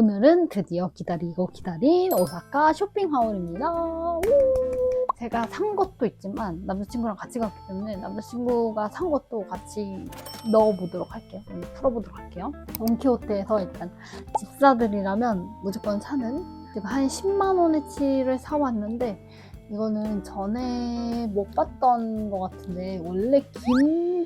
오늘은 드디어 기다리고 기다린 오사카 쇼핑 하울입니다. 우! 제가 산 것도 있지만 남자친구랑 같이 갔기 때문에 남자친구가 산 것도 같이 넣어보도록 할게요. 음, 풀어보도록 할게요. 돈키호테에서 일단 집사들이라면 무조건 사는 제가 한 10만 원어치를 사왔는데 이거는 전에 못 봤던 것 같은데 원래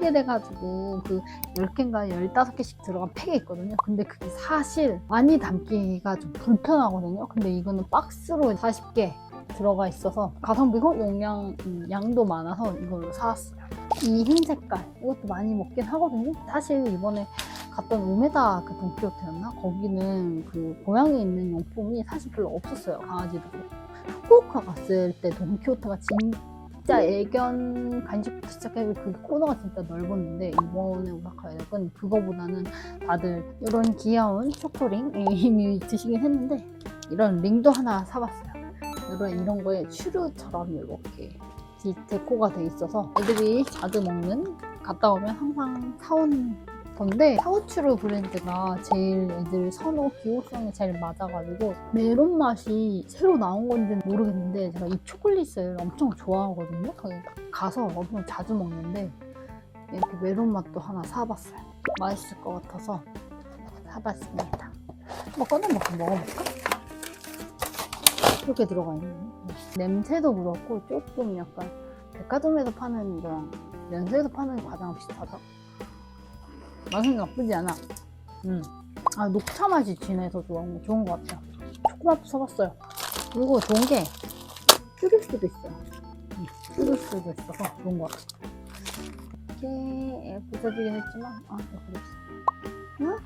길게 돼가지고 그 10개인가 15개씩 들어간 팩이 있거든요. 근데 그게 사실 많이 담기가 좀 불편하거든요. 근데 이거는 박스로 40개 들어가 있어서 가성비고 용량 음, 양도 많아서 이걸로 사왔어요. 이 흰 색깔 이것도 많이 먹긴 하거든요. 사실 이번에 갔던 우메다 그 돈키호테였나 거기는 그 고양이 있는 용품이 사실 별로 없었어요. 강아지도. 후쿠오카 갔을 때 돈키호테가 진 짜 애견 간식부터 시작해서 그 코너가 진짜 넓었는데 이번에 오사카역은 그거보다는 다들 이런 귀여운 초코링 이미 드시긴 했는데 이런 링도 하나 사봤어요. 이런 이런 거에 추르처럼 이렇게 디- 데코가 돼 있어서 애들이 자주 먹는 갔다 오면 항상 사온 건데 샤오추르 브랜드가 제일 애들 선호 기호성에 제일 맞아가지고 메론 맛이 새로 나온 건지는 모르겠는데 제가 이 초콜릿을 엄청 좋아하거든요. 거기 가서 엄청 자주 먹는데 이렇게 메론 맛도 하나 사봤어요. 맛있을 것 같아서 사봤습니다. 한번 꺼내 먹고 먹어볼까? 이렇게 들어가 있네. 냄새도 그렇고 조금 약간 백화점에서 파는 거랑 연세에서 파는 과자랑 비슷하다. 맛은 나쁘지 않아. 음. 아, 녹차 맛이 진해서 좋은, 좋은 것 같아요. 초코맛도 사봤어요. 그리고 좋은 게 줄일 수도 있어요. 음, 줄일 수도 있어서 좋은 것 같아요. 이렇게 부서지긴 했지만, 아, 됐어. 응?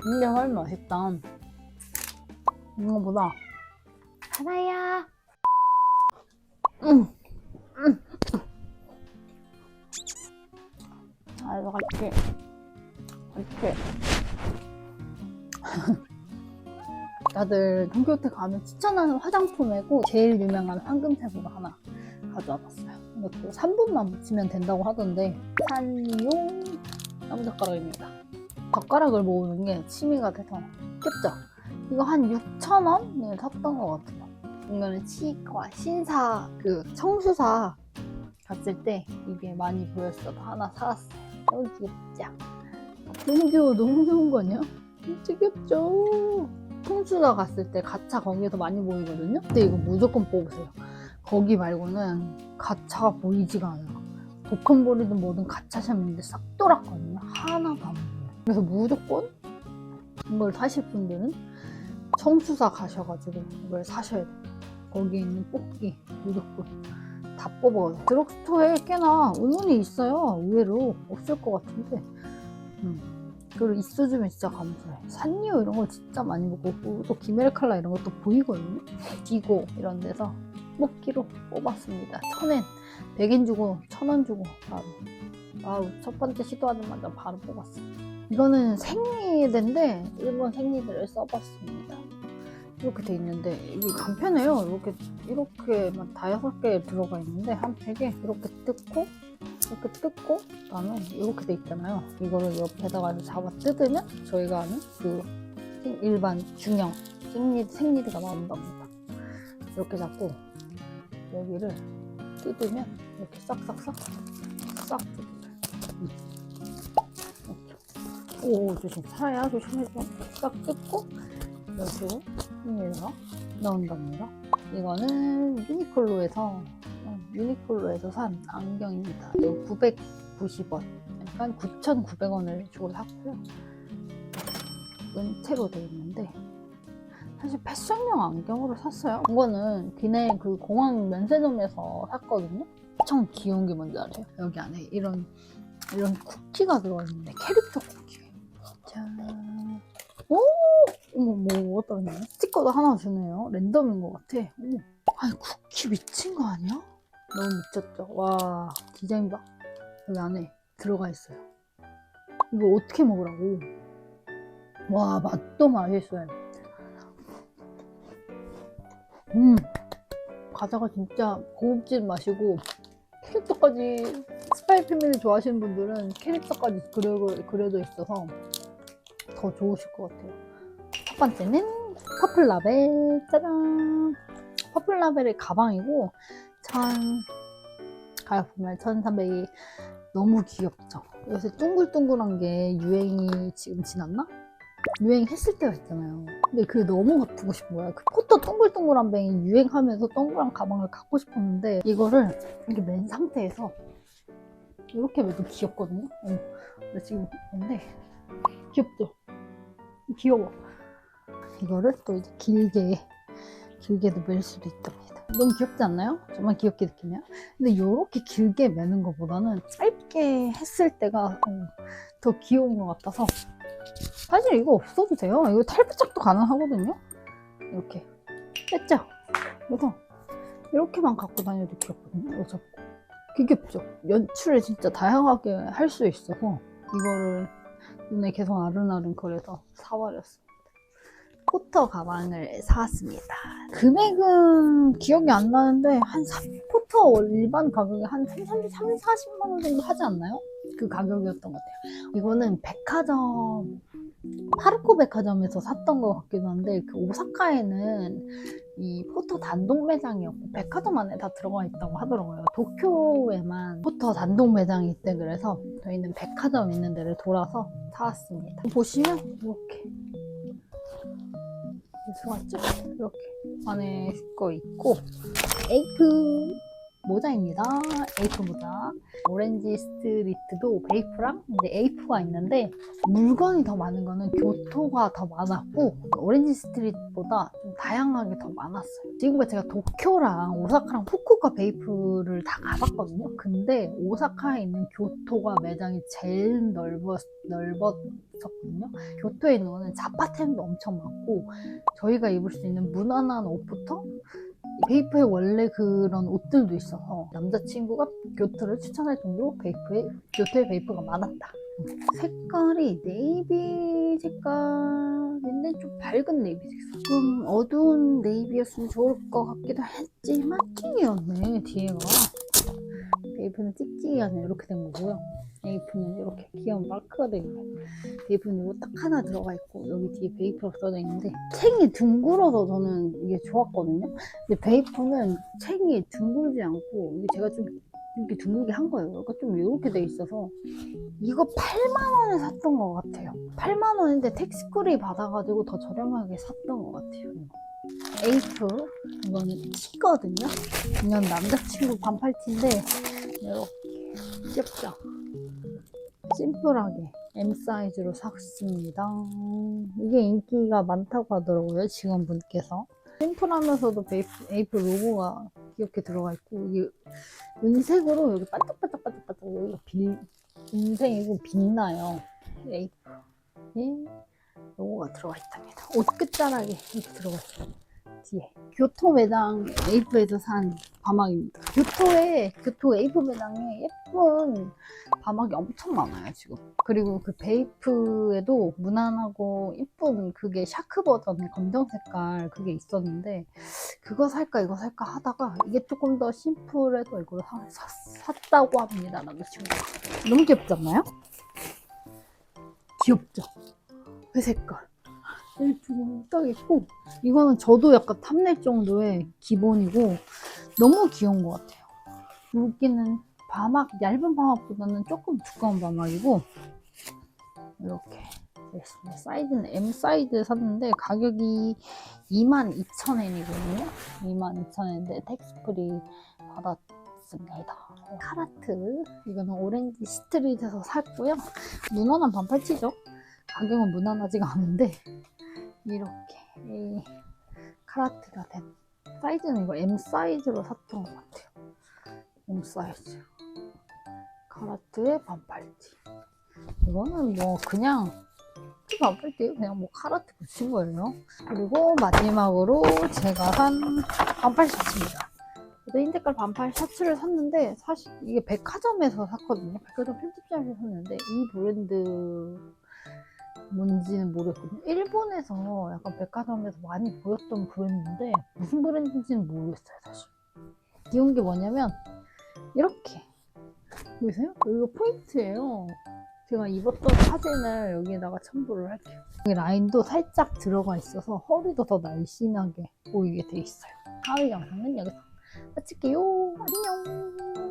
근데 훨씬 맛있다. 이거보다 하나야. 응. 응. 아, 이거 같이. 이렇게. 다들 동교태 가면 추천하는 화장품이고 제일 유명한 황금색으로 하나 가져와 봤어요. 이것도 3분만 묻히면 된다고 하던데 산용 나무젓가락입니다. 젓가락을 모으는 게 취미가 돼서 귀엽죠? 이거 한 6,000원에 샀던 것 같아요. 이거는 치과 신사 그 청수사 갔을 때 이게 많이 보였어서 하나 사왔어요. 너무 귀엽죠? 너무 귀여워. 너무 귀여운 거 아니야? 진짜 귀엽죠? 청수사 갔을 때 가차 거기에서 많이 보이거든요? 근데 이거 무조건 뽑으세요. 거기 말고는 가차가 보이지가 않아요. 도컨볼이든 뭐든 가차샵인데 싹 돌았거든요. 하나도 안 보여요. 그래서 무조건 이걸 사실 분들은 청수사 가셔가지고 이걸 사셔야 돼요. 거기에 있는 뽑기 무조건 다 뽑아요. 드럭스토어에 꽤나 은은히 있어요. 의외로 없을 것 같은데. 음. 그리고 있어주면 진짜 감사해. 산리오 이런 거 진짜 많이 먹고 또 기메르칼라 이런 것도 보이거든요. 디고 이런 데서 뽑기로 뽑았습니다. 천엔 100엔 주고 천 원 주고 바로 바로 첫 번째 시도하자마자 바로 뽑았어요. 이거는 생리대인데 일본 생리대를 써봤습니다. 이렇게 돼 있는데 이게 간편해요. 이렇게 이렇게만 다여섯 개 들어가 있는데 한 팩에 이렇게 뜯고 이렇게 뜯고 그다음에 이렇게 돼 있잖아요. 이거를 옆에다가 이렇게 잡아 뜯으면 저희가 아는 그 생- 일반 중형 생리 생리대가 나온답니다. 이렇게 잡고 여기를 뜯으면 이렇게 싹싹싹 싹. 음. 이렇게. 오 조심 살아야 조심해서 싹 뜯고 여기로 생리대가 나온답니다. 이거는 유니클로에서 어, 유니클로에서 산 안경입니다. 이거 990원. 약간 9,900원을 주고 샀고요. 은채로 되어 있는데 사실 패션용 안경으로 샀어요. 이거는 기내 그 공항 면세점에서 샀거든요. 엄청 귀여운 게 뭔지 알아요? 여기 안에 이런 이런 쿠키가 들어있는데 캐릭터 쿠키. 짠. 오! 어머 뭐거 스티커도 하나 주네요. 랜덤인 것 같아. 오. 아니 쿠키 미친 거 아니야? 너무 미쳤죠. 와 디자인 봐. 여기 안에 들어가 있어요. 이거 어떻게 먹으라고? 와 맛도 맛있어요. 음 과자가 진짜 고급진 맛이고 캐릭터까지 스파이 패밀리 좋아하시는 분들은 캐릭터까지 그려, 그려져 있어서 더 좋으실 것 같아요. 첫 번째는 퍼플라벨 짜잔 퍼플라벨의 가방이고 천 가격 보면 1300이 너무 귀엽죠. 요새 둥글둥글한 게 유행이 지금 지났나? 유행했을 때가 있잖아요. 근데 그게 너무 갖고 싶은 거야. 그 포터 동글동글한 뱅이 유행하면서 동그란 가방을 갖고 싶었는데 이거를 이렇게 맨 상태에서 이렇게 매도 귀엽거든요. 어, 근데 지금 근데 귀엽죠? 귀여워. 이거를 또 이제 길게 길게도 멜 수도 있답니다. 너무 귀엽지 않나요? 정말 귀엽게 느끼네요. 근데 이렇게 길게 매는 것보다는 짧게 했을 때가 어, 더 귀여운 것 같아서 사실 이거 없어도 돼요. 이거 탈부착도 가능하거든요. 이렇게 뺐죠? 그래서 이렇게만 갖고 다녀도 귀엽거든요. 이거 잡고 귀엽죠? 연출을 진짜 다양하게 할 수 있어서 이거를 눈에 계속 아른아른 거려서 사버렸습니다. 포터 가방을 사왔습니다. 금액은 기억이 안 나는데 한 3, 포터 일반 가격이 한 3, 3, 3, 40만 원 정도 하지 않나요? 그 가격이었던 것 같아요. 이거는 백화점 파르코 백화점에서 샀던 것 같기도 한데 그 오사카에는 이 포터 단독 매장이었고 백화점 안에 다 들어가 있다고 하더라고요. 도쿄에만 포터 단독 매장이 있대 그래서 저희는 백화점 있는 데를 돌아서 사왔습니다. 보시면 이렇게 있죠? 이렇게 안에 거 있고 에이프 모자입니다. 에이프 모자. 오렌지 스트리트도 베이프랑 이제 에이프가 있는데 물건이 더 많은 거는 교토가 더 많았고 오렌지 스트리트보다 좀 다양하게 더 많았어요. 지금까지 제가 도쿄랑 오사카랑 후쿠오카 베이프를 다 가봤거든요. 근데 오사카에 있는 교토가 매장이 제일 넓었, 넓었었거든요. 교토에 있는 거는 자파템도 엄청 많고 저희가 입을 수 있는 무난한 옷부터 베이프에 원래 그런 옷들도 있어서 남자친구가 교토를 추천할 정도로 베이프에 교토에 베이프가 많았다. 색깔이 네이비 색깔인데 좀 밝은 네이비 색깔. 좀 어두운 네이비였으면 좋을 것 같기도 했지만 찍이었네 뒤에가. 베이프는 찍찍이하네 이렇게 된 거고요. 베이프는 이렇게 귀여운 마크가 되어 있고 베이프는 이거 딱 하나 들어가 있고 여기 뒤에 베이프라고 써져 있는데 챙이 둥글어서 저는 이게 좋았거든요. 근데 베이프는 챙이 둥글지 않고 이게 제가 좀 이렇게 둥글게 한 거예요. 그러니까 좀 이렇게 돼 있어서 이거 8만 원에 샀던 것 같아요. 8만 원인데 택시콜이 받아가지고 더 저렴하게 샀던 것 같아요. 에이프 이거는 티거든요. 이건 남자친구 반팔 티인데 이렇게 귀엽죠? 심플하게 M 사이즈로 샀습니다. 이게 인기가 많다고 하더라고요, 직원분께서. 심플하면서도 베이프, 에이프 로고가 귀엽게 들어가 있고, 이게 은색으로 여기 반짝반짝반짝반짝 여기가 빛, 은색이고 빛나요. 에이프에 로고가 들어가 있답니다. 옷 끝자락에 이렇게 들어가 있어요. 뒤에. 교토 매장 에이프에서 산 바막입니다. 교토에, 교토 에이프 매장에 예쁜 바막이 엄청 많아요, 지금. 그리고 그 베이프에도 무난하고 예쁜 그게 샤크 버전의 검정 색깔 그게 있었는데, 그거 살까, 이거 살까 하다가 이게 조금 더 심플해서 이걸 사, 사, 샀다고 합니다, 남자친구가. 너무 귀엽지 않나요? 귀엽죠? 회색깔. 일품 딱 있고 이거는 저도 약간 탐낼 정도의 기본이고 너무 귀여운 것 같아요. 여기는 바막 얇은 바막보다는 조금 두꺼운 바막이고 이렇게. 사이즈는 M 사이즈 샀는데 가격이 22,000엔이거든요. 22,000엔인데 텍스프리 받았습니다. 카라트 이거는 오렌지 스트리트에서 샀고요. 무난한 반팔티죠. 가격은 무난하지가 않은데 이렇게 이 카라트가 된 사이즈는 이거 M 사이즈로 샀던 것 같아요. M 사이즈. 카라트의 반팔티. 이거는 뭐 그냥 그 반팔티에 그냥 뭐 카라트 붙인 거예요. 그리고 마지막으로 제가 산 반팔 셔츠입니다. 저도 흰색깔 반팔 셔츠를 샀는데 사실 이게 백화점에서 샀거든요. 백화점 편집점에서 샀는데 이 브랜드 뭔지는 모르겠거든요. 일본에서 약간 백화점에서 많이 보였던 브랜드인데 무슨 브랜드인지는 모르겠어요, 사실. 귀여운 게 뭐냐면 이렇게 보이세요? 여기가 포인트예요. 제가 입었던 사진을 여기에다가 첨부를 할게요. 여기 라인도 살짝 들어가 있어서 허리도 더 날씬하게 보이게 돼 있어요. 다음 영상은 여기서 마칠게요. 안녕.